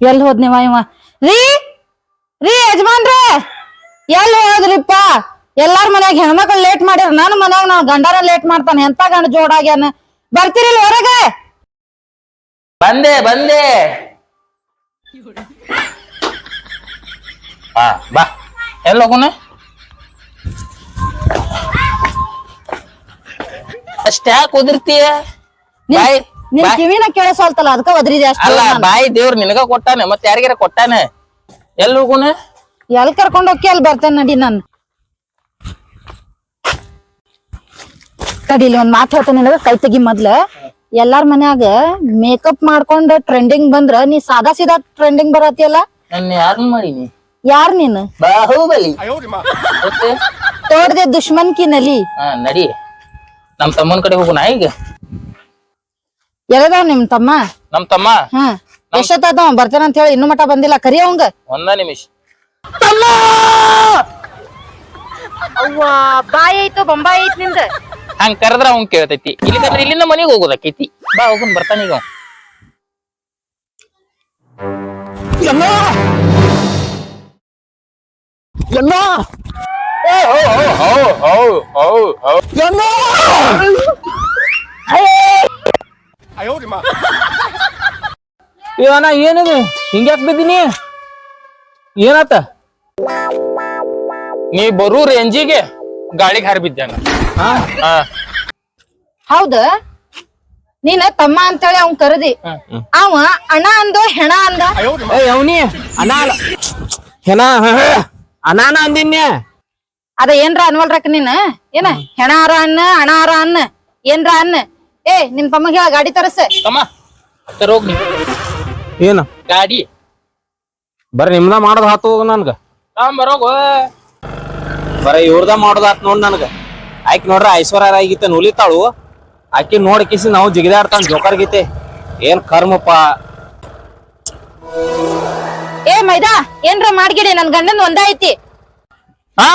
ಎಲ್ಲಿ ಹೋದ್ನಿವ ಇವ? ರೀ ರೀ ಯಜಮಾನ್ರೇ ಎಲ್ಲಿ ಹೋದ್ರಿಪ್ಪ? ಎಲ್ಲಾರ ಮನ್ಯಾಗ ಹೆಣ್ಮಕ್ಳು ಲೇಟ್ ಮಾಡ್ಯಾರ ನನ್ನ ಮನ್ಯಾಗ ನಾವ್ ಗಂಡಾರ ಲೇಟ್ ಮಾಡ್ತಾನೆ ಎಂತ ಗಂಡ ಜೋಡಾಗ್ಯಾನ ಬರ್ತೀರಿಲ್ಲ ಹೊರಗೆ? ಬಂದೆ ಬಂದೆ. ಬಾ ಬಾ. ಎಲ್ಲಿ ಹೋಗೋಣ? ಅಷ್ಟ್ಯಾಕ್ ಬಾಯ್. ನಿನ್. ಕಿವಿನ ಕೇಳಿಸೋಲ್ತಲ್ಲ ಅದಕ್ಕ ಒದ್ರಿದೆ ಅಷ್ಟೇ ಅಲ್ಲ ಬಾಯಿ ದೇವ್ರ ನಿನಗ ಕೊಟ್ಟಾನೆ ಮತ್ತೆ ಯಾರಿಗಾರ ಕೊಟ್ಟಾನೆ? ಎಲ್ಲಿ ಹೋಗೋಣ ಎಲ್ ಕರ್ಕೊಂಡ್ ಹೋಗಿ ಅಲ್ಲಿ ಬರ್ತೇನೆ ನಡಿ ನಾನು. ತಡಿಲಿ ಒಂದ್ ಮಾತು ಹೇಳ್ತೇನೆ ನಿನಗ ಕೈ ತೆಗಿ ಮೊದ್ಲ. ಎಲ್ಲಾರ ಮನ್ಯಾಗ ಮೇಕಪ್ ಮಾಡ್ಕೊಂಡ ಟ್ರೆಂಡಿಂಗ್ ಬಂದ್ರ ನೀ ಸಾದಾ ಸೀದಾ ಟ್ರೆಂಡಿಂಗ್ ಬರತ್ತಿಯಲ್ಲ ನನ್ನ ಯಾರನ್ನ ಮಾಡೀನಿ ಯಾರ್ ನೀನು? ಬಾಹುಬಲಿ. ತೋಡ್ದೆ ದುಶ್ಮನ್ ಕಿ ನಲಿ. ಹಾ ನಡಿ. ನಮ್ ತಮ್ಮನ ಕಡೆ ಹೋಗೋಣ ಈಗ. ಎಲ್ಲದಾವ್ ನಿಮ್ ತಮ್ಮ? ನಮ್ ತಮ್ಮ? ಹಾ. ಎಷ್ಟೊತ್ತಾದವ? ಬರ್ತಾನ ಅಂತ ಹೇಳಿ ಇನ್ನು ಮಟ ಬಂದಿಲ್ಲ. ಕರಿ ಅವಂಗ ಒಂದ ನಿಮಿಷ. ಅವ್ವ ಬಾಯ್ ಐತೋ ಬೊಂಬಾಯಿ ಐತ್ನಿಂದ? ಹಂಗ ಕರೆದ್ರ ಅವ್ನ್ ಕೇಳ್ತೈತಿ. ಇಲ್ಲಿಂದ್ರೆ ಇಲ್ಲಿಂದ ಮನೆಗೆ ಹೋಗೋದಕ್ಕೈತಿ ಬಾ ಹೋಗುನ್ ಬರ್ತಾನ ಈಗ ಅವ. ಇವನ ಏನಿದು? ಹಿಂಗ್ಯಾಕ್ ಬಿದ್ದೀನಿ? ಏನಾತ? ನೀ ಬರೂ ರೇಂಜಿಗೆ ಗಾಳಿಗೆ ಹಾರಿ ಬಿದ್ದಾನ ಹೌದ? ನೀನ ತಮ್ಮ ಅಂತೇಳಿ ಅವ್ನ್ ಕರದಿ. ಅವ ಅಣ್ಣ ಅಂದೋ ಹೆಣ ಅಂದ? ಏ ಅವನಿ ಅನಾಲ ಹೆಣ ಅನಾನ ಅಂದಿನ್ಯ? ಅದ ಏನ್ರ ಅನ್ವಲ್ರಕ್ಕ ನೀನ್? ಏನ? ಹೆಣ ಅರ ಅನ್ನ ಅಣ ಅರ ಅನ್ನ ಏನ್ರ ಅನ್ನ ಏ ನಿನ್ ತಮ್ಮಗ ಹೇಳ ಗಾಡಿ ತರಸ. ತಮ್ಮ ಏನ? ಗಾಡಿ. ಬರೀ ನಿಮ್ದ ಮಾಡೋದ್ ಹಾತು ನನ್ಗ? ಬರ ಬರೋಗ ಬರೀ ಇವ್ರದ ಮಾಡೋದ್ ಆತ್ ನೋಡ್ ನನ್ಗ. ಆಕಿ ನೋಡ್ರ ಐಶ್ವರ್ಯ ರಾಯ್ ಗೀತೆ ನುಲಿತಾಳು. ಆಕಿ ನೋಡ್ ಕಿಸಿ ನಾವು ಜಿಗಿದಾಡ್ತಾನ ಜೋಕರ್ ಗೀತೆ. ಏನ್ ಕರ್ಮಪ್ಪ? ಏ ಮೈದಾ ಏನ್ರ ಮಾಡ್ಗಿಡಿ ನನ್ ಗಂಡನ್ ಒಂದ ಐತಿ ಹಾ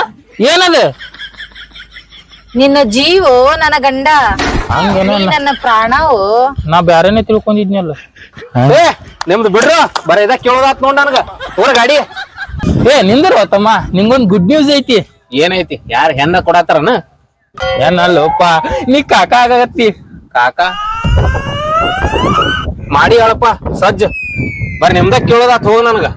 ಏನದ? ನಿನ್ನ ಜೀವೋ ನನ್ನ ಗಂಡ? ಹಂಗೇನ ನೀ ನನ್ನ ಪ್ರಾಣವು? ನಾ ಬ್ಯಾರೇನೆ ತಿಳ್ಕೊಂಡಿದ್ನಲ್ಲ ಏ ನಿಮ್ದು ಬಿಡ್ರ. ಬರೀ ಇದ ಕೇಳೋದಾತ್ ನೋಡ್ ನನ್ಗ. ಹೋರ ಗಾಡಿ. ಏ ನಿಂದಿರೋ ತಮ್ಮ. ನಿಂಗೊಂದ್ ಗುಡ್ ನ್ಯೂಸ್ ಐತಿ. ಏನೈತಿ? ಯಾರ ಹೆಣ್ಣ ಕೊಡತ್ತಾರನ? ಏನಲ್ಲಪ್ಪ ನೀ ಕಾಕ ಆಗತ್ತಿ ಕಾಕ? ಮಾಡಿ ಹೇಳಪ್ಪ ಸಜ್ಜ. ಬರೀ ನಿಮ್ದ ಕೇಳೋದಾತ್ ಹೋಗ ನನ್ಗ.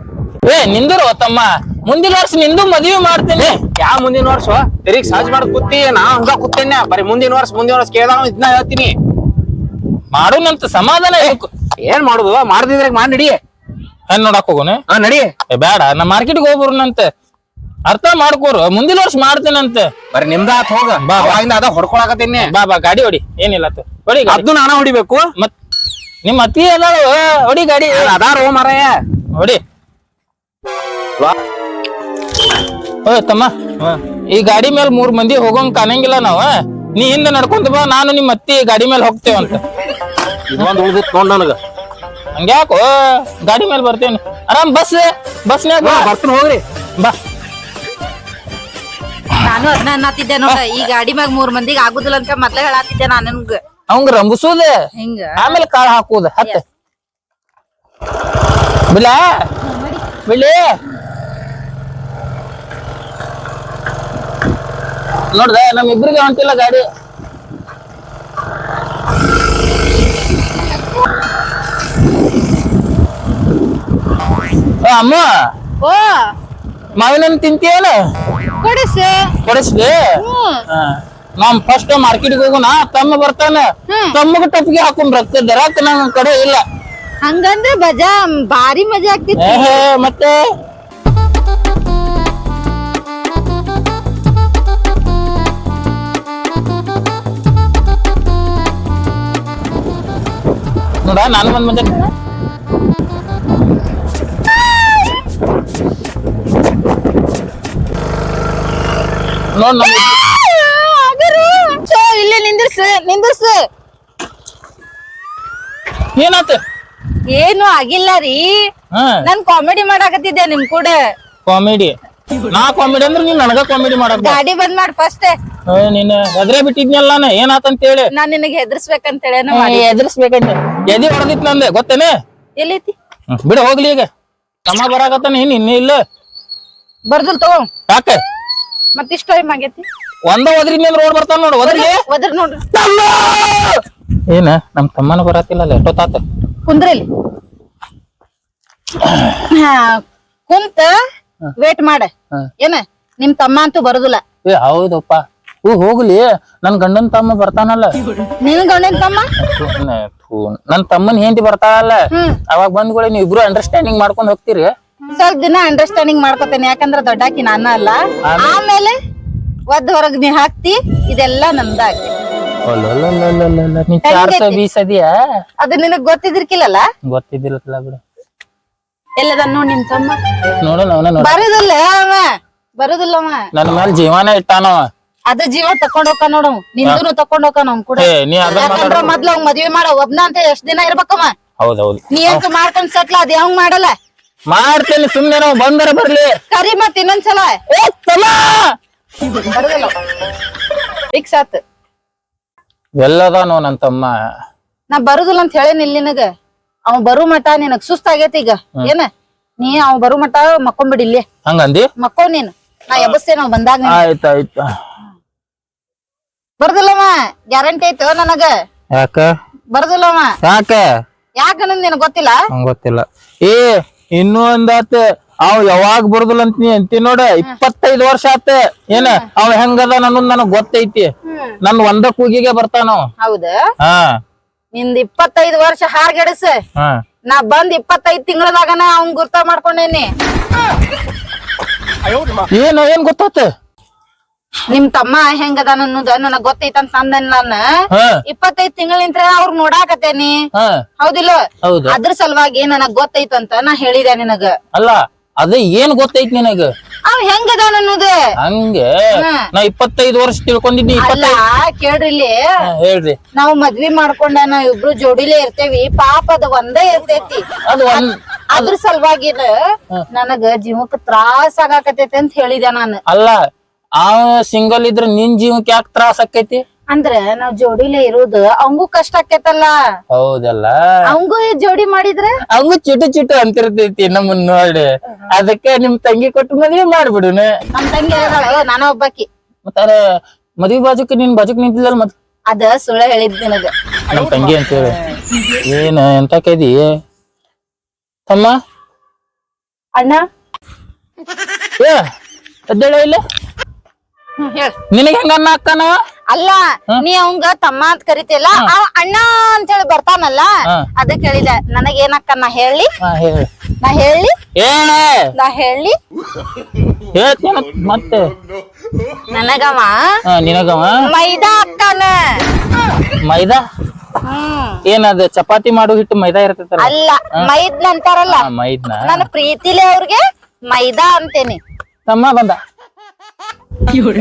ಏ ನಿಂದಿರೋ ತಮ್ಮ. ಮುಂದಿನ ವರ್ಷ ನಿಂದು ಮದುವೆ ಮಾಡ್ತೇನೆ. ಯಾವ ಮುಂದಿನ ವರ್ಷ? ತಿರುಗಿ ಸಾಜ್ ಮಾಡ್ ಕೂತಿ ನಾ ಹಂಗ ಕೂತೇನೆ. ಬರೀ ಮುಂದಿನ ವರ್ಷ ಮುಂದಿನ ವರ್ಷ ಕೇಳ್ದಾನ ಇದನ್ನ ಹೇಳ್ತೀನಿ. ಮಾಡೋಣಂತ ಸಮಾಧಾನ ಇರ್ಬೇಕು. ಏನ್ ಮಾಡುದು? ಮಾಡ್ದಿದ್ರೆ ಮಾಡಿ ನಡಿ. ಹೆಣ್ ನೋಡಕ್ ಹೋಗೋಣ. ಹಾ ನಡಿ. ಏ ಬೇಡ ನಾ ಮಾರ್ಕೆಟ್ಗೆ ಹೋಗ್ಬರ್ನಂತೆ ಅರ್ಥ ಮಾಡ್ಕೋರು. ಮುಂದಿನ ವರ್ಷ ಮಾಡ್ತೇನಂತೆ ಬರೀ ನಿಮ್ದ ಆತ್ ಹೋಗ. ಬಾ, ಬಾ. ಅವಾಗಿಂದ ಅದ ಹೊಡ್ಕೊಳಕತ್ತೀನಿ. ಬಾ ಬಾ ಗಾಡಿ ಹೊಡಿ. ಏನಿಲ್ಲ ಆತು. ಹೊಡಿ ಗಾಡಿ. ಅದ್ದು ನಾನ ಹೊಡಿಬೇಕು. ಮತ್ ನಿಮ್ ಅತ್ತಿ ಅದಾಳು. ಹೊಡಿ ಗಾಡಿ. ಅದಾರೋ ಮಾರಾಯ. ಹೊಡಿ. ಓ ತಮ್ಮ. ಈ ಗಾಡಿ ಮೇಲೆ ಮೂರ್ ಮಂದಿ ಹೋಗೋಂಗ್ ಕಾಣಂಗಿಲ್ಲ ನಾವ. ನೀ ಹಿಂದೆ ನಡ್ಕೊಂತ ಬಾ ನಾನು ನಿಮ್ ಅತ್ತಿ ಗಾಡಿ ಮೇಲೆ ಹೋಗ್ತೇವಂತ ಇದೊಂದ್ ಉಳ್ದಿತ್ ನೋಡ್ ನನಗ. ಹಂಗ್ಯಾಕೋ? ಗಾಡಿ ಮೇಲೆ ಬರ್ತೇನೆ. ಆರಾಮ್ ಬಸ್ ಬಸ್ನ್ಯಾಗ ಬಾ. ಬರ್ತೀನಿ ಹೋಗ್ರಿ. ಬಾ. ನಾನು ಅದನ್ನ ಅನ್ನತ್ತಿದ್ದೆ ನೋಡ ಈ ಗಾಡಿ ಮ್ಯಾಗ ಮೂರ್ ಮಂದಿಗೆ ಆಗುದಿಲ್ಲ ಅಂತ ಮೊದ್ಲ ಹೇಳತ್ತಿದ್ದೆ ನಾನು ನಿನ್ಗ ಅವಂಗ ರಂಬುಸೋದ ಹಿಂಗ. ಆಮೇಲೆ ಕಾಳು ಹಾಕುದ ಹತ್ತ ಬಿಳ ಬಿಳಿ ನೋಡ್ದ ನಮ್ಮಿಬ್ರಿಗೆ ಹೊಂಟಿಲ್ಲ ಗಾಡಿ. ಅಮ್ಮ. ಓ. ಮಾವಿನ ಹಣ್ಣು ತಿಂತೀಯಲ್ಲ? ಕೊಡಿಸ. ಕೊಡಿಸ್ಲಿ? ನಮ್ ಫಸ್ಟ್ ಮಾರ್ಕೆಟ್ಗೆ ಹೋಗೋಣ ತಮ್ಮ ಬರ್ತಾನ. ತಮ್ಮಗ ಟಪ್ಪಿಗೆ ಹಾಕೊಂಡ್ ರೊಕ್ಕ ದರಕ್ ನನ್ನ ಕಡೆ ಇಲ್ಲ. ಹಂಗಂದ್ರೆ ಬಜಾ ಭಾರಿ ಮಜಾ ಆಗ್ತಿತ್ತು. ಮತ್ತೆ? ನೋಡ ನಾನು ಬಂದ್ ನೋಡ್ ನಮ್ ಇಲ್ಲೇ ನಿಂದ್ರಸ್ ನಿಂದ್ರಸ್. ಏನಾತ? ಏನು ಆಗಿಲ್ಲ ರೀ. ನಾನು ಕಾಮಿಡಿ ಮಾಡಾಕತ್ತಿದ್ದೆ ನಿಮ್ ಕೂಡ. ಕಾಮಿಡಿ ನಾ ಕಾಮಿಡಿ ಅಂದ್ರೆ ನೀನ್ ನನಗ ಕಾಮಿಡಿ ಮಾಡಕ್ ಬಾ. ಗಾಡಿ ಬಂದ್ ಮಾಡ್ ಫಸ್ಟ್ ಏ, ನೀನ್ ಹೆದ್ರೆ ಬಿಟ್ಟಿದ್ನಲ್ಲ ನಾನು ಏನಾತಂತ ಹೇಳಿ. ನಾನ್ ನಿನಗೆ ಹೆದರ್ಸ್ಬೇಕಂತ ಹೇಳಿ ಮಾಡಿ ಎದುರಿಸ್ಬೇಕಂತ ಎದಿ ಹೊಡೆದಿತ್ ನಂದೆ? ಗೊತ್ತೇನೆ? ಎಲ್ಲೈತಿ ಬಿಡ ಹೋಗ್ಲಿ ಈಗ. ತಮ್ಮ ಬರಾಕತ್ತಾನ ಏನ್ ಇನ್ನೇ ಇಲ್ಲ. ಬರ್ದಲ್ ತಗೋ. ಯಾಕೆ? ಮತ್ತಿಷ್ಟು ಇಷ್ಟ ಟೈಮ್ ಆಗೈತಿ? ಒಂದ ಒದ್ರಿ ಮೇಲೆ ರೋಡ್ ಬರ್ತಾನ ನೋಡು ಒದ್ರಿ. ಒದ್ರ ನೋಡ್ರಿ. ಏನ ನಮ್ ತಮ್ಮನ ಬರಾತಿಲ್ಲ ಎಷ್ಟೊತ್ತಾತ? ಕುಂದ್ರಲ್ಲಿ ಕುಂತ ವೇಟ್ ಮಾಡ. ಏನ ನಿಮ್ ತಮ್ಮ ಅಂತೂ ಬರುದಿಲ್ಲ. ಏ ಹೌದಪ್ಪ. ಹೂ ಹೋಗ್ಲಿ. ನನ್ ಗಂಡನ್ ತಮ್ಮ ಬರ್ತಾನಲ್ಲ. ನಿನ್ ಗಂಡನ್ ತಮ್ಮ? ನನ್ ತಮ್ಮನ್ ಹೆಂಡಿ ಬರ್ತಾಳಲ್ಲ. ಅವಾಗ ಕೂಡ ನೀವ್ ಇಬ್ರು ಅಂಡರ್ಸ್ಟ್ಯಾಂಡಿಂಗ್ ಮಾಡ್ಕೊಂಡ್ ಹೋಗ್ತೀರಿ. ಸ್ವಲ್ಪ ದಿನ ಅಂಡರ್ಸ್ಟ್ಯಾಂಡಿಂಗ್ ಮಾಡ್ಕೊತೇನೆ. ಯಾಕಂದ್ರ ದೊಡ್ಡಾಕಿ ನಾನು ಅಲ್ಲ. ಆಮೇಲೆ ಒದ್ ಹೊರಗ್ ನೀ ಹಾಕ್ತಿ ಇದೆಲ್ಲ ನಮ್ದಾಗಿ ಅದು ನಿನಗ್ ಗೊತ್ತಿದ್ರಿಕಿಲ್ಲಲ್ಲ ಬಿಡು. ಎಲ್ಲದ ನೋಡ್ ನಿಮ್ ತಮ್ಮ. ಬರುದಿಲ್ಲ ಅವ ಬರುದಿಲ್ಲ ಅವ ನನ್ ಮೇಲೆ ಜೀವನ ಇಟ್ಟಾನವ. ಅದ ಜೀವ ತಕೊಂಡ್ ಹೋಗ ನೋಡು. ನಿಂದೂನು ತಕೊಂಡ್ ಹೋಗ ನಮ್ ಕೂಡ. ಏ ನೀ ಅದ ಯಾಕಂದ್ರ ಮೊದ್ಲ ಅವ್ ಮದ್ವಿ ಮಾಡ ಒಬ್ನ ಅಂತ ಎಷ್ಟ್ ದಿನ ಇರ್ಬೇಕಮ್ಮ? ಹೌದೌದು. ನೀ ಅಂತ ಮಾಡ್ಕೊಂಡ್ ಸಟ್ಲ ಅದ್ ಹೆಂಗ್ ಮಾಡಲ್ಲ? ಮಾಡ್ತೇನೆ ಸುಮ್ನೆ ನಾವು ಬಂದರ ಬರ್ಲಿ. ಕರಿ ಮತ್ ಇನ್ನೊಂದ್ಸಲ. ಏ ತಮ್ಮ ಬರುದಿಲ್ಲ. ಫಿಕ್ಸ್ ಆತ್. ಎಲ್ಲದಾನೋ ನನ್ ತಮ್ಮ. ನಾ ಬರುದಿಲ್ಲ ಅಂತ ಹೇಳೇನಿ ಇಲ್ಲಿ ನಿನಗ? ಅವ್ ಬರು ಮಟ ನಿನಗ್ ಸುಸ್ತ ಆಗೇತಿ ಈಗ. ಏನ? ನೀ ಅವ್ ಬರು ಮಟ ಮಕ್ಕೊಂಬಿಡಿ ಇಲ್ಲಿ. ಹಂಗಂದಿ? ಮಕ್ಕೋ ನೀನ್. ನಾ ಎಬ್ಬಸ್ತೇನೆ ಅವ್ ಬಂದಾಗ ನೀನ್. ಆಯ್ತ್ ಗ್ಯಾರಂಟಿ ಐತೋ ನನಗ? ಯಾಕ? ಬರುದಿಲ್ಲವ ಯಾಕ? ಯಾಕ ನಿನಗ್ ಗೊತ್ತಿಲ್ಲ? ನಂಗ್ ಗೊತ್ತಿಲ್ಲ. ಏ ಇನ್ನೂ ಒಂದಾತ ಅವ್ ಯಾವಾಗ ಬರುದಿಲ್ಲ ಅಂತ ನೀ ಅಂತಿ ನೋಡ ಇಪ್ಪತ್ತೈದು ವರ್ಷ ಆತ. ಏನ ಅವ್ ಹೆಂಗದ ಅನ್ನೋದ್ ನನಗ್ ಗೊತ್ತೈತಿ. ನನ್ ಒಂದ ಕೂಗಿಗೆ ಬರ್ತಾನವ ಹೌದ. ಹಾ. ನಿಂದ್ ಇಪ್ಪತ್ತೈದು ವರ್ಷ ಹಾರ್ಗೆಡಸ ಹಾ. ನಾ ಬಂದ್ ಇಪ್ಪತ್ತೈದ್ ತಿಂಗಳದಾಗನ ಅವ್ನ್ ಗುರ್ತ ಮಾಡ್ಕೊಂಡೇನಿ. ಏನ್ ಏನ್ ಗೊತ್ತಾತ? ನಿಮ್ ತಮ್ಮ ಹೆಂಗದಾನ ಅನ್ನೋದ ನನಗ್ ಗೊತ್ತೈತಂತ ಅಂದನ್ ನಾನ. ಇಪ್ಪತ್ತೈದ್ ತಿಂಗಳಿಂತ್ರ ಅವ್ರ ನೋಡಾಕತೇನಿ ಹಾ. ಹೌದಿಲ್ಲ? ಹೌದು. ಅದ್ರ ಸಲುವಾಗಿ ನನಗ್ ಗೊತ್ತೈತಂತ ನಾ ಹೇಳಿದೆ ನಿನಗ. ಅಲ್ಲ ಅದೇ ಏನ್ ಗೊತ್ತೈತಿ ನಿನಗ? ಅವ್ ಹೆಂಗದಾನ ಅನ್ನೋದು? ಹಂಗೆ. ನಾ ಇಪ್ಪತ್ತೈದು ವರ್ಷ ತಿಳ್ಕೊಂಡಿದ್ನಿ ಅಲ್ಲ ಕೇಳ್ರಿ ಇಲ್ಲಿ. ಹೇಳ್ರಿ. ನಾವ್ ಮದ್ವಿ ಮಾಡ್ಕೊಂಡ ನಾವ್ ಇಬ್ರು ಜೋಡಿಲೇ ಇರ್ತೇವಿ. ಪಾಪ ಅದ ಒಂದೇ ಇರ್ತೈತಿ. ಅದು ಒಂದ್ ಅದ್ರ ಸಲುವಾಗಿ ನನಗ ಜೀವಕ್ ತ್ರಾಸ ಆಗಾಕತೈತಿ ಅಂತ ಹೇಳಿದೆ ನಾನು. ಅಲ್ಲ ಆ ಸಿಂಗಲ್ ಇದ್ರ ನಿನ್ ಜೀವಕ್ಕೆ ಯಾಕೆ ತ್ರಾಸ ಆಕೈತಿ? ಅಂದ್ರ ನಾವ್ ಜೋಡಿಲೇ ಇರೋದು ಅವಂಗೂ ಕಷ್ಟ ಆಕೇತಲ್ಲ? ಹೌದಲ್ಲ. ಅವಂಗೂ ಜೋಡಿ ಮಾಡಿದ್ರೆ? ಅವಂಗೂ ಚಿಟು ಚಿಟು ಅಂತಿರ್ತೈತಿ ನಮ್ಮನ್ ನೋಡಿ. ಅದಕ್ಕೆ ನಿಮ್ ತಂಗಿ ಕೊಟ್ಟು ಮದ್ವೆ ಮಾಡ್ಬಿಡುನ. ನಮ್ ತಂಗಿ ನಾನು ಒಬ್ಬಾಕಿ. ಮತ್ತ ಮದ್ವಿ ಬಾಜುಕ್ ನಿನ್ ಬಾಜುಕ್ ನಿಂತಿಲ್ಲ ಮತ್ ಅದ ಸುಳ್ಳ ಹೇಳಿದ್ ನಿನಗ. ನಮ್ ತಂಗಿ ಅಂತೇಳಿ ಏನ ಎಂತ ಕೈದಿ? ತಮ್ಮ? ಅಣ್ಣ? ಏ ಎದ್ದೇಳ ಇಲ್ಲ? ನಿನಗೆ ಹೆಂಗ ಅಣ್ಣ ಅಕ್ಕನ ಅಲ್ಲ ನೀ ಅವಂಗ ತಮ್ಮ ಅಂತ ಕರಿತಿಲ್ಲ ಅವ ಅಣ್ಣ ಅಂತ ಹೇಳಿ ಬರ್ತಾನಲ್ಲ. ಅದಕ್ಕೆ ಹೇಳಿದೆ ನನಗ ಏನಕ್ಕ ನಾ ಹೇಳಿ ನಾ ಹೇಳಿ ನಾ ಹೇಳಿ. ಹೇಳ್ತೀನ ಮತ್ತೆ? ನನಗವ? ನಿನಗವ? ಮೈದಾ ಅಕ್ಕನ ಮೈದಾ? ಏನದ ಚಪಾತಿ ಮಾಡು ಹಿಟ್ಟು ಮೈದಾ ಇರ್ತೈತಲ್ಲ? ಅಲ್ಲ ಮೈದ್ನ ಅಂತಾರಲ್ಲ. ಮೈದ್ನ. ನನ್ನ ಪ್ರೀತಿಲಿ ಅವ್ರಿಗೆ ಮೈದಾ ಅಂತೇನಿ. ತಮ್ಮ ಬಂದ.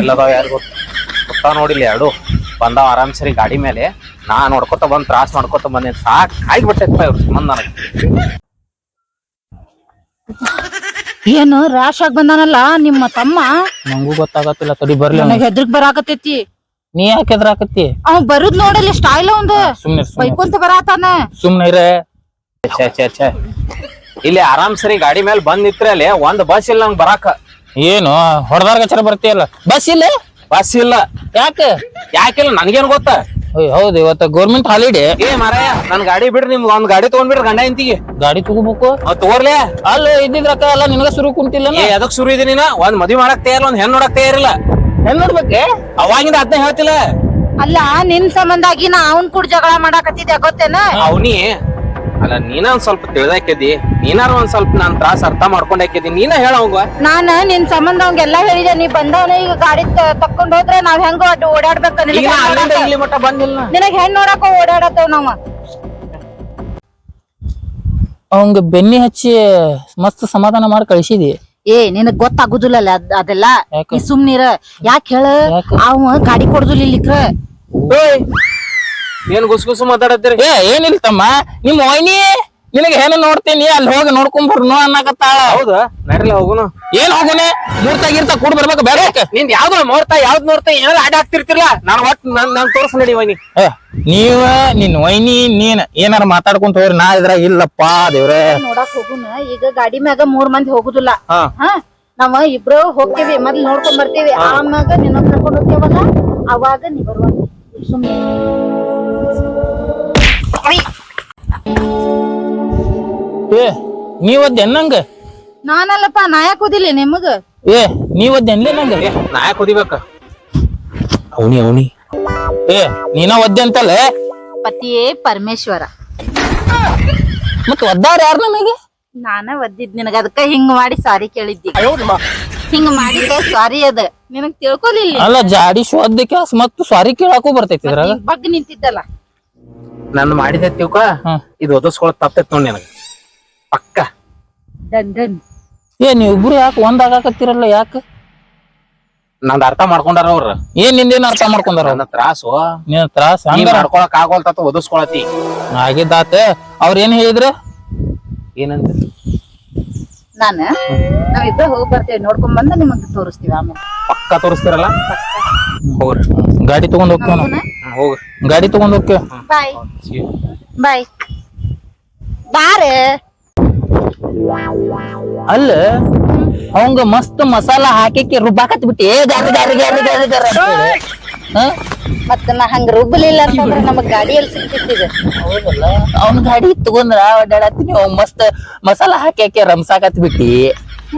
ಎಲ್ಲದಾವ ಯಾರು ಗೊತ್ತ ನೋಡಿಲ್ಲ ಎರಡು. ಬಂದಾವ ಆರಾಮ್ ಸರಿ ಗಾಡಿ ಮೇಲೆ. ನಾ ನೋಡ್ಕೊತ ಬಂದ್ ತ್ರಾಸ್ ಮಾಡ್ಕೊತ ಬಂದೆ. ಸಾಕ್ ಆಗ್ಬಿಟ್ಟೈತಪ್ಪ ಇವ್ರ ಸಂಬಂಧ ನನಗೆ. ಏನು ರಾಶ್ ಆಗಿ ಬಂದಾನಲ್ಲ ನಿಮ್ಮ ತಮ್ಮ? ನಂಗೂ ಗೊತ್ತಾಗತ್ತಿಲ್ಲ ತಡಿ ಬರ್ಲಿ ಅವ್ನು. ಹೆದ್ರಕ್ ಹೆದ್ರಿಗ್ ಬರಾಕತೈತಿ ನೀ ಯಾಕೆ ಎದ್ರಾಕತ್ತಿ ಅವ್ ಬರುದ್ ನೋಡಲಿ ಸ್ಟೈಲ್ ಒಂದ್ ಸುಮ್ನೆ ಸುಮ್ನೆ ಬೈಕೊಂತ ಬರಾತಾನ. ಸುಮ್ನೆ ಇರೇ. ಛೇ ಛೇ ಛೇ. ಇಲ್ಲಿ ಆರಾಮ್ ಸರಿ ಗಾಡಿ ಮೇಲೆ ಬಂದ್ ನಿತ್ರೆ ಅಲ್ಲಿ ಒಂದ್ ಬಸ್ ಇಲ್ಲ ನಂಗೆ ಬರಾಕ. ಏನು? ಹೊಡೆದಾರ ಗಚ್ಚರ ಬರ್ತೀಯಲ್ಲ? ಬಸ್ ಇಲ್ಲ? ಬಸ್ ಇಲ್ಲ. ಯಾಕೆ? ಯಾಕಿಲ್ಲ? ನನ್ಗೇನ್ ಗೊತ್ತ? ಓಯ್ ಹೌದು ಇವತ್ತ ಗೌರ್ಮೆಂಟ್ ಹಾಲಿಡೇ ಏ ಮಾರಾಯ ನನ್ ಗಾಡಿ ಬಿಡ್ರಿ ನಿಮ್ಗೆ ಒಂದ್ ಗಾಡಿ ತಗೊಂಡ್ಬಿಡ್ರಿ ಗಂಡ ಇಂತಿಗೆ ಗಾಡಿ ತಗೋಬೇಕು? ಅವ್ ತಗೋರ್ಲೆ? ಅಲ್ಲ ಇದ್ದಿದ್ರಕ್ಕ ಅಲ್ಲ ನಿನಗ ಸುರು ಕುಂತಿಲ್ಲ ಏ ಎದಕ್ ಶುರು ಇದೀನಿ ನಾ ಒಂದ್ ಮದ್ವಿ ಮಾಡಕ್ ತಯಾರಿಲ್ಲ ಒಂದ್ ಹೆಣ್ ನೋಡಕ್ ತಯಾರಿಲ್ಲ ಹೆಣ್ಣು ನೋಡ್ಬೇಕೆ? ಅವಾಗಿಂದ ಅದ್ನ ಹೇಳ್ತಿಲ್ಲ. ಅಲ್ಲ ನಿನ್ ಸಂಬಂಧಾಗಿ ನಾ ಅವನ್ ಕೂಡ ಜಗಳ ಮಾಡಾಕತ್ತಿದ್ದೆ ಗೊತ್ತೇನ? ಅವನಿ ಅಲ್ಲ ನೀನ ಒಂದ್ ಸ್ವಲ್ಪ ತಿಳಿದಾಕಿದ್ದಿ ನೀನಾರ ಒಂದ್ ಸ್ವಲ್ಪ ನಾನ್ ತ್ರಾಸ ಅರ್ಥ ಮಾಡ್ಕೊಂಡಾಕಿದ್ದಿ ನೀನ ಹೇಳ ಅವಂಗ. ನಾನ ನಿನ್ ಸಂಬಂಧ ಅವಂಗೆಲ್ಲಾ ಹೇಳಿದೆ. ನೀ ಬಂದವನ ಈಗ ಗಾಡಿ ತ- ತಕ್ಕೊಂಡ್ ಹೋದ್ರೆ ನಾವ್ ಹೆಂಗ ಅಡ್ಡ ಓಡಾಡ್ಬೇಕ ಈಗ ನಿನಗ್ ಹೆಣ್ ಅಲ್ಲಿಂದ ನೋಡಾಕ- ಇಲ್ಲಿ ಮಟ್ಟ ಬಂದಿಲ್ಲ. ನಾ. ನಿನಗ್ ಹೆಣ್ ನೋಡಾಕ ಓಡಾಡತ್ತೇವ್ ನಾವ. ಅವಂಗ ಬೆನ್ನಿ ಹಚ್ಚಿ ಮಸ್ತ್ ಸಮಾಧಾನ ಮಾಡಿ ಕಳಿಸಿದಿ. ಏ ನಿನಗ್ ಗೊತ್ತಾಗುದಿಲ್ಲ ಅದ್ ಅದೆಲ್ಲ? ಯಾಕ? ನೀ ಸುಮ್ನಿರ. ಯಾಕೆ ಹೇಳ? ಯಾಕ? ಅವ ಗಾಡಿ ಕೊಡುದಿಲ್ಲ ಇಲ್ಲಿಕ್ರ ಏನ್ ಗುಸ್ ಗುಸು ಮಾತಾಡತ್ತೀರಿ? ಏ ಏನಿಲ್ಲ ತಮ್ಮ. ನಿಮ್ ಒಯ್ನಿ ನಿನಗೆ ಹೆಣ್ಣು ನೋಡ್ತೀನಿ ಅಲ್ಲಿ ಹೋಗಿ ನೋಡ್ಕೊಂಡ್ ಬರ್ನು ಅನ್ನಕತ್ತಾಳ. ಹೌದಾ? ನಡ್ರಲ್ಲ ಹೋಗುನು. ಏನ್ ಹೋಗುನೆ? ಮೂರ್ತ ಗೀರ್ತ ಕೂಡ್ ಬರ್ಬೇಕು ಬೇರೆ ನಿಂದ್ ಯಾವ್ದು ನೋಡ್ತಾ ಯಾವ್ದು ನೋಡ್ತಾ ಏನಾರ ಆಡ ಹಾಕ್ತಿರ್ತಿರ್ಲ ನಾನು ಒಟ್ ನನ್ ನಾನ್ ತೋರ್ಸ್ ನಡಿ ವೈನಿ. ನೀವ ನಿನ್ ವೈನಿ ನೀನ್ ಏನಾರ ಮಾತಾಡ್ಕೊಂತ ಹೋಗ್ರಿ ನಾ ಇದ್ರಾಗ ಇಲ್ಲಪ್ಪ ದೇವ್ರೆ. ನೋಡಕ್ ಹೋಗುನ ಈಗ ಗಾಡಿ ಮ್ಯಾಗ ಮೂರ್ ಮಂದಿ ಹೋಗುದಿಲ್ಲ. ಹಾ. ಹಾ ನಾವ ಇಬ್ರು ಹೋಗ್ತೀವಿ ಮೊದ್ಲು ನೋಡ್ಕೊಂಡ್ ಬರ್ತೀವಿ. ಆಮ್ಯಾಗ ನಿನ್ನ ಕರ್ಕೊಂಡ್ ಹೋಗ್ತೇವಲ್ಲ ಅವಾಗ ನೀ ಬರುವ ಸುಮ್ಮನೆ ಏ ನೀವದ್ ನಂಗ ನಾನಲ್ಲಪ್ಪ ನಾಯಕ್ ಓದಿಲ್ಲ ನಿಮಗ. ಏ ನೀವದ್ ಎನ್ಲೇ ನಂಗ? ನಾಯ ಕುದಿಬೇಕ. ಅವನಿ ಅವನಿ. ಏ ನೀನ ಒದ್ದೆ ಅಂತಲ್ಲ ಪತಿಯೇ ಪರಮೇಶ್ವರ. ಮತ್ ಒದ್ದಾರ ಯಾರ ನನಗೆ ನಾನ ಒದ್ದಿದ್ ನಿನಗ ಅದಕ್ಕ ಹಿಂಗ್ ಮಾಡಿ ಸಾರಿ ಕೇಳಿದ್ದಿ. ಹಿಂಗ್ ಮಾಡಿದ ಸಾರಿ ಅದ. ನಿನಗ್ ತಿಳ್ಕೊಲಿಲ್ಲ. ಅಲ್ಲ ಜಾಡಿ ಶೋದ್ದ ಕ್ಯಾಸ್ ಮತ್ತು ಸಾರಿ ಕೇಳಾಕು ಬರ್ತೈತಿ ಇದ್ರಾಗ. ಬಗ್ ನಿಂತಿದ್ದಲ್ಲ. ನಾನು ಮಾಡಿದ ತಿಳ್ಕ. ಇದು ಒದಸ್ಕೊಳಕ್ ತಪ್ಪೈತ್ ನೋಡಿ ನನಗ. ಪಕ್ಕ. Done done. ಏ ನೀವಿಬ್ರು ಯಾಕೆ ಒಂದಾಗತ್ತಿರಲ್ಲ ಯಾಕ? ನಂದ್ ಅರ್ಥ ಮಾಡ್ಕೊಂಡಾರ ಅವ್ರ. ಏನ್ ನಿಂದೇನ್ ಅರ್ಥ ಮಾಡ್ಕೊಂಡಾರ ನನ್ನ ತ್ರಾಸು. ನೀನ್ ತ್ರಾಸ? ನೀ ಹಂಗಾರ? ಮಾಡ್ಕೊಳಕ್ ಆಗೋಲ್ತ ಒದಸ್ಕೊಳತಿ. ಆಗಿದ್ದಾತ. ಅವ್ರ ಏನ್ ಹೇಳಿದ್ರ? ಏನಂತ? ನಾನ ನಾವಿಬ್ರು ಹೋಗಿ ಬರ್ತೇವೆ ನೋಡ್ಕೊಂಡ್ ಬಂದ ನಿಮ್ಗೆ ತೋರಿಸ್ತೀವಿ ಆಮೇಲೆ. ಪಕ್ಕ ತೋರಿಸ್ತೀರಲ್ಲ? ಹೋಗ್ರಿ ಗಾಡಿ ತಗೊಂಡ್ ಹೋಗ್ತೇವ ನಾವು ಗಾಡಿ ತಗೊಂಡ್ ಹೋಗ್ತೇವ ಬಾಯ್ ಬಾಯ್ ಬಾರ. ಅಲ್ಲ ಅವಂಗ ಮಸ್ತ್ ಮಸಾಲಾ ಹಾಕಿ ರುಬ್ಬಾಕತ್ ಬಿಟ್ಟಿ ಗಾರಿ ಗಾರಿ ಗಾರಿ ಗಾರಿ ಗಾರಿ ಅಂತ ಹೇಳಿ. ಹ? ಮತ್ತ ನಾ ಹಂಗ ರುಬ್ಬಲಿಲ್ಲ ಅಂತಂದ್ರ ನಮಗ್ ಗಾಡಿಯಲ್ಲಿ ಸಿಕ್ತಿತ್ತಿದೆ ಹೌದಲ್ಲ. ಅವ್ನ ಗಾಡಿ ತಗೊಂಡ್ರ ಅಡ್ಡಾಡತ್ತೀನಿ. ಅವ್ ಮಸ್ತ್ ಮಸಾಲಾ ಹಾಕಿ ಹಾಕಿ ರಂಸಾಕತ್ ಬಿಟ್ಟಿ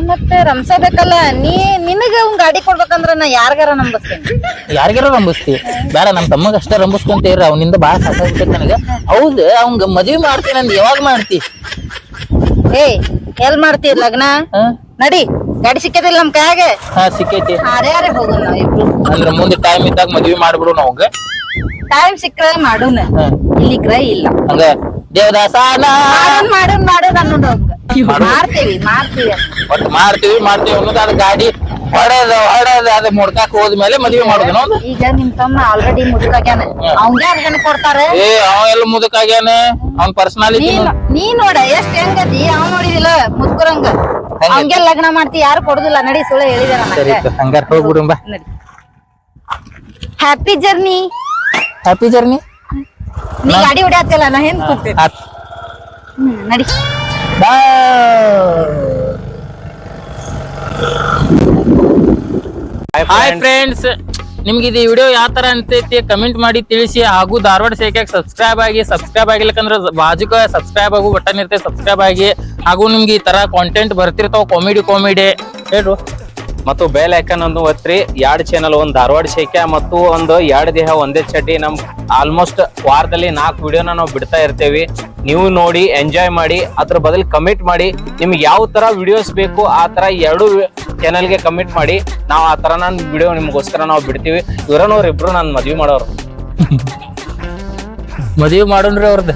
ಮತ್ತೆ ರಂಸಬೇಕಲ್ಲ ನೀ ನಿನಗ ಗಾಡಿ ಕೊಡ್ಬೇಕಂದ್ರ ನಾ ಯಾರಿಗಾರ ನಂಬಸ್ತೇನೆ? ಯಾರಿಗಾರ ನಂಬಸ್ತಿ? ಬೇಡ ನಮ್ಮ ತಮ್ಮಗ ಅಷ್ಟೇ ರಂಬಿಸ್ಕೊಂತ ಇರ ಅವನಿಂದ ಬಾಳ ಸಾಕಾಗ್ತೈತಿ ನನಗ. ಹೌದು ಅವಂಗ ಮದ್ವಿ ಮಾಡ್ತೀನಿ ಅಂದ್ ಯಾವಾಗ ಮಾಡ್ತಿ? ಏಯ್ ಎಲ್ ಮಾಡ್ತಿ ಲಗ್ನ? ಹ? ನಡಿ ಗಾಡಿ ಸಿಕ್ಕದಿಲ್ಲ ನಮ್ ಕೈಯಾಗ. ಹಾ ಸಿಕ್ಕೈತಿ. ಅದೇ ಹೋಗೋಣ ನಾವ್ ಇಬ್ರು. ಅಂದ್ರ ಮುಂದೆ ಟೈಮ್ ಇದ್ದಾಗ ಮದ್ವಿ ಮಾಡ್ಬಿಡು ನಾವಂಗ ಟೈಮ್ ಸಿಕ್ಕ್ರೆ ಮಾಡೋಣ ಇಲ್ಲಿಕ್ರ ಇಲ್ಲ. ಹಂಗ? ದೇವದಾಸಾನ ಮಾಡೋಣ ಮಾಡೋಣ ಮಾಡೋಣ ಅನ್ನೋದು ಅವಂಗ ಮಾಡ್ತೀವಿ ಮಾಡ್ತೀವಿ. ಒಟ್ಟು ಮಾಡ್ತೀವಿ ಮಾಡ್ತೀವಿ ಅನ್ನೋದು ಅದ್ ಗಾಡಿ. ಹೊಡೆದ ಹೊಡೆದ ಅದ ಮುಡ್ಕಾಕ್ ಹೋದ್ಮೇಲೆ ಮದ್ವೆ ಮಾಡುದು ನಾವು ಈಗ ನಿಮ್ ತಮ್ಮ ಆಲ್ರೆಡಿ ಮುದುಕಾಗ್ಯಾನ. ಅವಂಗ ಯಾರು ಕೊಡ್ತಾರೆ ಕೊಡ್ತಾರ? ಏ ಅವ ಎಲ್ಲ ಮುದುಕಾಗ್ಯಾನ. ಅವ್ನ ಪರ್ಸನಾಲಿಟಿ ನೀ ನೀ ನೋಡ ಎಷ್ಟ್ ಹೆಂಗದಿ ಅವ್ ನೋಡಿದಿಲ್ಲ ಮುದ್ಕುರಂಗ. ಅವಂಗೆ ಲಗ್ನ ಮಾಡ್ತಿ ಯಾರು ಕೊಡುದಿಲ್ಲ. ನಡಿ ಸುಳ್ಳು ಹೇಳಿದಾರ ಸರಿ ಹಂಗಾರ ಹೋಗ್ಬಿಡು ಬಾ. ನಡಿ. ಹ್ಯಾಪಿ ಜರ್ನಿ ಹ್ಯಾಪಿ ಜರ್ನಿ ನೀ ಗಾಡಿ ಹೊಡ್ಯಾತಿಲ್ಲ ನಾ ಹೆಂಗ್ ಕೂತೀನಿ ನಡಿ. ನಡಿ ಹಾಯ್ ಫ್ರೆಂಡ್ಸ್ ನಿಮ್ಗೆ ಇದು ವಿಡಿಯೋ ಯಾವ ತರ ಅನ್ಸೈತಿ ಕಮೆಂಟ್ ಮಾಡಿ ತಿಳಿಸಿ. ಹಾಗೂ ಧಾರವಾಡ ಸೇಖ್ಯಾಗ ಸಬ್ಸ್ಕ್ರೈಬ್ ಆಗಿ ಸಬ್ಸ್ಕ್ರೈಬ್ ಆಗಿಲ್ಲಕಂದ್ರೆ ಬಾಜುಕ ಸಬ್ಸ್ಕ್ರೈಬ್ ಆಗು ಬಟನ್ ಇರ್ತೈತೆ ಸಬ್ಸ್ಕ್ರೈಬ್ ಆಗಿ. ಹಾಗೂ ನಿಮ್ಗೆ ಈ ತರ ಕಾಂಟೆಂಟ್ ಬರ್ತಿರ್ತಾವ ಕಾಮಿಡಿ ಕಾಮಿಡಿ ಹೇಳ್ರು. ಮತ್ತು ಬೇಲ್ ಐಕನ್ ಅನ್ನು ಒತ್ತಿ ಎರಡು ಚಾನಲ್ ಒಂದು ಧಾರವಾಡ ಶೇಖ್ಯ ಮತ್ತು ಒಂದು ಎರಡು ದೇಹ, ಒಂದೇ ಚಡ್ಡಿ. ನಮ್ ಆಲ್ಮೋಸ್ಟ್ ವಾರದಲ್ಲಿ ನಾಲ್ಕು ವಿಡಿಯೋನ ನಾವು ಬಿಡ್ತಾ ಇರ್ತೇವೆ. ನೀವು ನೋಡಿ ಎಂಜಾಯ್ ಮಾಡಿ, ಅದ್ರ ಬದಲು ಕಮಿಟ್ ಮಾಡಿ, ನಿಮ್ಗೆ ಯಾವ ತರ ವಿಡಿಯೋಸ್ ಬೇಕು, ಆ ತರ ಎರಡು ಚಾನಲ್ಗೆ ಕಮಿಟ್ ಮಾಡಿ, ನಾವು ಆ ತರ ನಾನು ವಿಡಿಯೋ ನಿಮ್ಗೋಸ್ಕರ ನಾವು ಬಿಡ್ತೀವಿ. ಇವರನ್ನವ್ರು ಇಬ್ರು ನಾನು ಮದ್ವೆ ಮಾಡೋರು. ಮದ್ವೆ ಮಾಡೋಣ್ರಿ ಅವ್ರದ್ದು